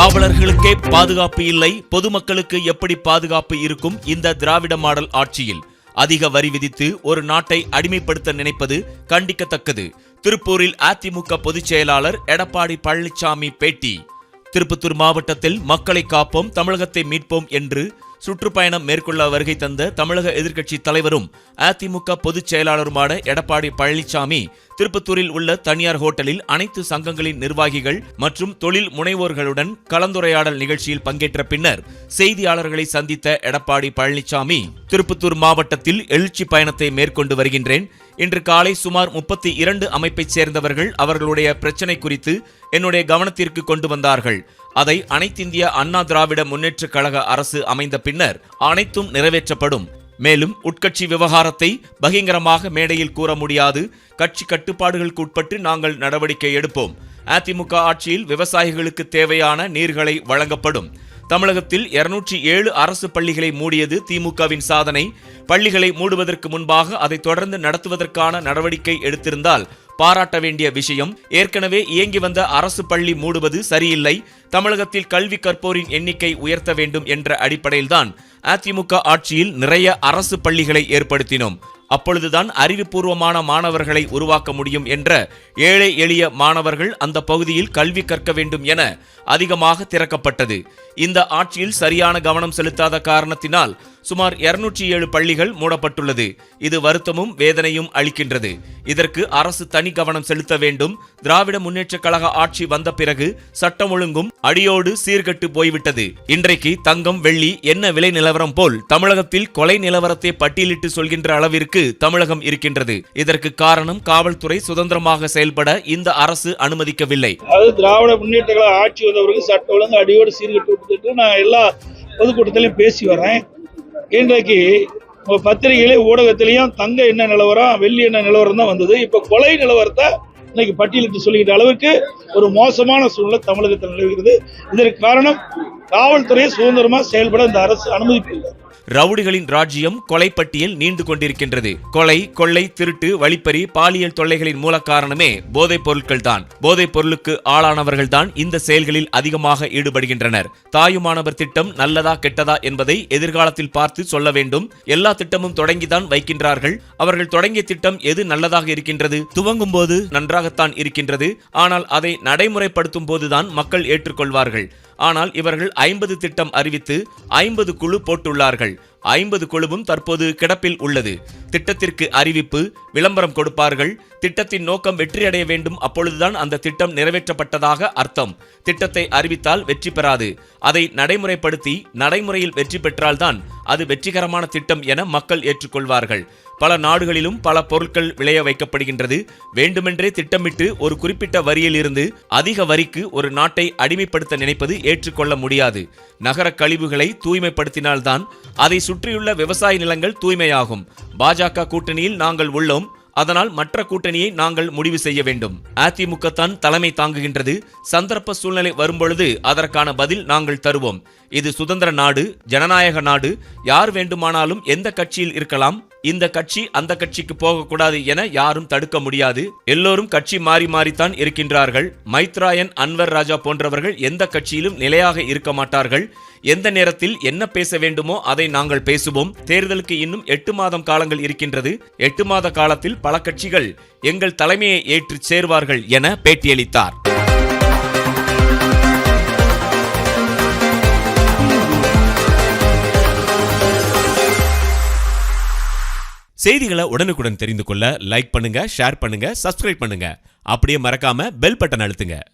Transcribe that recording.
காவலர்களுக்கே பாதுகாப்பு இல்லை. பொதுமக்களுக்கு எப்படி பாதுகாப்பு இருக்கும்? இந்த திராவிட மாடல் ஆட்சியில் அதிக வரி விதித்து ஒரு நாட்டை அடிமைப்படுத்த நினைப்பது கண்டிக்கத்தக்கது. திருப்பூரில் அதிமுக பொதுச் செயலாளர் எடப்பாடி பழனிசாமி பேட்டி. திருப்பத்தூர் மாவட்டத்தில் மக்களை காப்போம் தமிழகத்தை மீட்போம் என்று சுற்றுப்பயணம் மேற்கொள்ள வருகை தந்த தமிழக எதிர்க்கட்சி தலைவரும் அதிமுக பொதுச் செயலாளருமான எடப்பாடி பழனிசாமி திருப்பத்தூரில் உள்ள தனியார் ஹோட்டலில் அனைத்து சங்கங்களின் நிர்வாகிகள் மற்றும் தொழில் முனைவோர்களுடன் கலந்துரையாடல் நிகழ்ச்சியில் பங்கேற்ற பின்னர் செய்தியாளர்களை சந்தித்த எடப்பாடி பழனிசாமி திருப்பத்தூர் மாவட்டத்தில் எழுச்சி பயணத்தை மேற்கொண்டு வருகின்றேன். இன்று காலை சுமார் முப்பத்தி இரண்டு அமைப்பைச் சேர்ந்தவர்கள் அவர்களுடைய பிரச்சினை குறித்து என்னுடைய கவனத்திற்கு கொண்டு வந்தார்கள். அதை அனைத்திந்திய அண்ணா திராவிட முன்னேற்றக் கழக அரசு அமைந்த பின்னர் அனைத்தும் நிறைவேற்றப்படும். மேலும் உட்கட்சி விவகாரத்தை பகிங்கரமாக மேடையில் கூற முடியாது. கட்சி கட்டுப்பாடுகளுக்கு உட்பட்டு நாங்கள் நடவடிக்கை எடுப்போம். அதிமுக ஆட்சியில் விவசாயிகளுக்கு தேவையான நீர்களை வழங்கப்படும். தமிழகத்தில் இருநூற்றி ஏழு அரசு பள்ளிகளை மூடியது திமுகவின் சாதனை. பள்ளிகளை மூடுவதற்கு முன்பாக அதை தொடர்ந்து நடத்துவதற்கான நடவடிக்கை எடுத்திருந்தால் பாராட்ட வேண்டிய விஷயம். ஏற்கனவே இயங்கி வந்த அரசு பள்ளி மூடுவது சரியில்லை. தமிழகத்தில் கல்வி கற்போரின் எண்ணிக்கை உயர்த்த வேண்டும் என்ற அடிப்படையில்தான் அதிமுக ஆட்சியில் நிறைய அரசு பள்ளிகளை ஏற்படுத்தினோம். அப்பொழுதுதான் அறிவுபூர்வமான மாணவர்களை உருவாக்க முடியும் என்ற ஏழை எளிய மாணவர்கள் அந்த பகுதியில் கல்வி கற்க வேண்டும் என அதிகமாக திறக்கப்பட்டது. இந்த ஆட்சியில் சரியான கவனம் செலுத்தாத காரணத்தினால் சுமார் இருநூற்றி ஏழு பள்ளிகள் மூடப்பட்டுள்ளது. இது வருத்தமும் வேதனையும் அளிக்கின்றது. இதற்கு அரசு தனி கவனம் செலுத்த வேண்டும். திராவிட முன்னேற்ற கழக ஆட்சி வந்த பிறகு சட்டம் ஒழுங்கும் அடியோடு சீர்கட்டு போய்விட்டது. இன்றைக்கு தங்கம் வெள்ளி என்ன விலை நிலவரம் போல் தமிழகத்தில் கொலை நிலவரத்தை பட்டியலிட்டு சொல்கின்ற அளவிற்கு தமிழகம் இருக்கின்றது. இதற்கு காரணம் காவல்துறை சுதந்திரமாக செயல்பட இந்த அரசு அனுமதிக்கவில்லை. அதாவது திராவிட முன்னேற்ற கழக ஆட்சி வந்தவருக்கு சட்டம் ஒழுங்கு அடியோடு சீர்கட்டு நான் எல்லா பொதுக்கூட்டத்திலையும் பேசி வரேன். இன்றைக்கு பத்திரிகையிலே ஊடகத்திலையும் தங்க என்ன நிலவரம் வெள்ளி என்ன நிலவரம் தான் வந்தது. இப்போ கொலை நிலவரத்தை இன்னைக்கு பட்டியலிட்டு சொல்லிக்கிற அளவுக்கு ஒரு மோசமான சூழ்நிலை தமிழகத்தில் நிலவுகிறது. இதற்கு காரணம் காவல்துறையை சுதந்திரமா செயல்பட இந்த அரசு அனுமதிப்பில்லை ரவுடிகளின் ராஜ்யம் கொலைப்பட்டியில் நீண்டு கொண்டிருக்கின்றது. கொலை கொள்ளை திருட்டு வழிப்பறி பாலியல் தொல்லைகளின் மூல காரணமே போதைப் பொருட்கள் தான். போதைப் பொருளுக்கு ஆளானவர்கள் தான் இந்த செயல்களில் அதிகமாக ஈடுபடுகின்றனர். தாயுமானவர் திட்டம் நல்லதா கெட்டதா என்பதை எதிர்காலத்தில் பார்த்து சொல்ல வேண்டும். எல்லா திட்டமும் தொடங்கிதான் வைக்கின்றார்கள். அவர்கள் தொடங்கிய திட்டம் எது நல்லதாக இருக்கின்றது? துவங்கும் போது நன்றாகத்தான் இருக்கின்றது. ஆனால் அதை நடைமுறைப்படுத்தும் போதுதான் மக்கள் ஏற்றுக்கொள்வார்கள். ஆனால் இவர்கள் ஐம்பது திட்டம் அறிவித்து ஐம்பது குழு போட்டுள்ளார்கள். ஐம்பது குழுவும் தற்போது கிடப்பில் உள்ளது. திட்டத்திற்கு அறிவிப்பு விளம்பரம் கொடுப்பார்கள். திட்டத்தின் நோக்கம் வெற்றியடைய வேண்டும். அப்பொழுதுதான் அந்த திட்டம் நிறைவேற்றப்பட்டதாக அர்த்தம். திட்டத்தை அறிவித்தால் வெற்றி பெறாது. அதை நடைமுறைப்படுத்தி நடைமுறையில் வெற்றி பெற்றால்தான் அது வெற்றிகரமான திட்டம் என மக்கள் ஏற்றுக்கொள்வார்கள். பல நாடுகளிலும் பல பொருட்கள் விளைய வைக்கப்படுகின்றது. வேண்டுமென்றே திட்டமிட்டு ஒரு குறிப்பிட்ட வரியில் இருந்து அதிக வரிக்கு ஒரு நாட்டை அடிமைப்படுத்த நினைப்பது ஏற்றுக்கொள்ள முடியாது. நகர கழிவுகளை தூய்மைப்படுத்தினால்தான் அதை சுற்றியுள்ள விவசாய நிலங்கள் தூய்மையாகும். பாஜக கூட்டணியில் நாங்கள் உள்ளோம். அதனால் மற்ற கூட்டணியை நாங்கள் முடிவு செய்ய வேண்டும். அதிமுக தான் தலைமை தாங்குகின்றது. சந்தர்ப்ப சூழ்நிலை வரும்பொழுது அதற்கான பதில் நாங்கள் தருவோம். இது சுதந்திர நாடு ஜனநாயக நாடு. யார் வேண்டுமானாலும் எந்த கட்சியில் இருக்கலாம். இந்த கட்சி அந்த கட்சிக்கு போகக்கூடாது என யாரும் தடுக்க முடியாது. எல்லோரும் கட்சி மாறி மாறித்தான் இருக்கின்றார்கள். மைத்ராயன் அன்வர் ராஜா போன்றவர்கள் எந்த கட்சியிலும் நிலையாக இருக்க மாட்டார்கள். எந்த நேரத்தில் என்ன பேச வேண்டுமோ அதை நாங்கள் பேசுவோம். தேர்தலுக்கு இன்னும் எட்டு மாதம் காலங்கள் இருக்கின்றது. எட்டு மாத காலத்தில் பல கட்சிகள் எங்கள் தலைமையை ஏற்று சேர்வார்கள் என பேட்டியளித்தார். செய்திகளை உடனுக்குடன் தெரிந்து கொள்ள லைக் பண்ணுங்க ஷேர் பண்ணுங்க சப்ஸ்கிரைப் பண்ணுங்க. அப்படியே மறக்காம பெல் பட்டன் அழுத்துங்க.